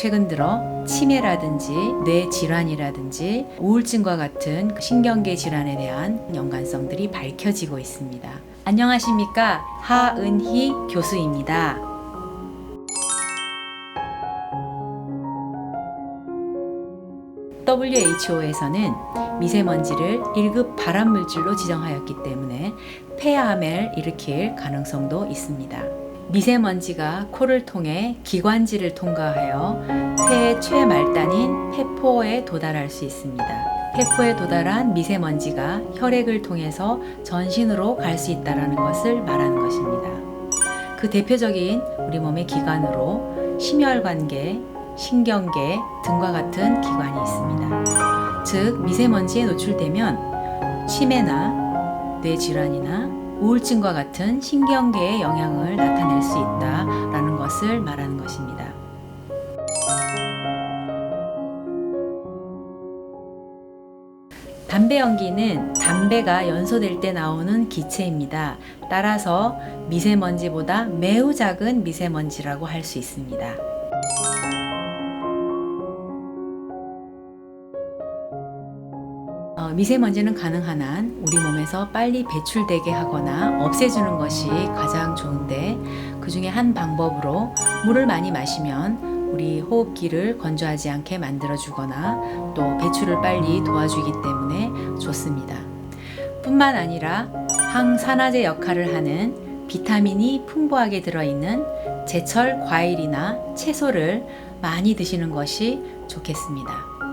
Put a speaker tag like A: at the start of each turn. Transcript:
A: 최근 들어 치매라든지 뇌 질환이라든지 우울증과 같은 신경계 질환에 대한 연관성들이 밝혀지고 있습니다. 안녕하십니까? 하은희 교수입니다. WHO에서는 미세먼지를 1급 발암물질로 지정하였기 때문에 폐암을 일으킬 가능성도 있습니다. 미세먼지가 코를 통해 기관지를 통과하여 폐의 최말단인 폐포에 도달할 수 있습니다. 폐포에 도달한 미세먼지가 혈액을 통해서 전신으로 갈 수 있다는 것을 말하는 것입니다. 그 대표적인 우리 몸의 기관으로 심혈관계, 신경계 등과 같은 기관이 있습니다. 즉, 미세먼지에 노출되면 치매나 뇌질환이나 우울증과 같은 신경계에 영향을 나타낼 수 있다라는 것을 말하는 것입니다. 담배 연기는 담배가 연소될 때 나오는 기체입니다. 따라서 미세먼지보다 매우 작은 미세먼지라고 할 수 있습니다. 어, 미세먼지는 가능한 한 우리 몸에서 빨리 배출되게 하거나 없애주는 것이 가장 좋은데 그 중에 한 방법으로 물을 많이 마시면 우리 호흡기를 건조하지 않게 만들어주거나 또 배출을 빨리 도와주기 때문에 좋습니다. 뿐만 아니라 항산화제 역할을 하는 비타민이 풍부하게 들어있는 제철 과일이나 채소를 많이 드시는 것이 좋겠습니다.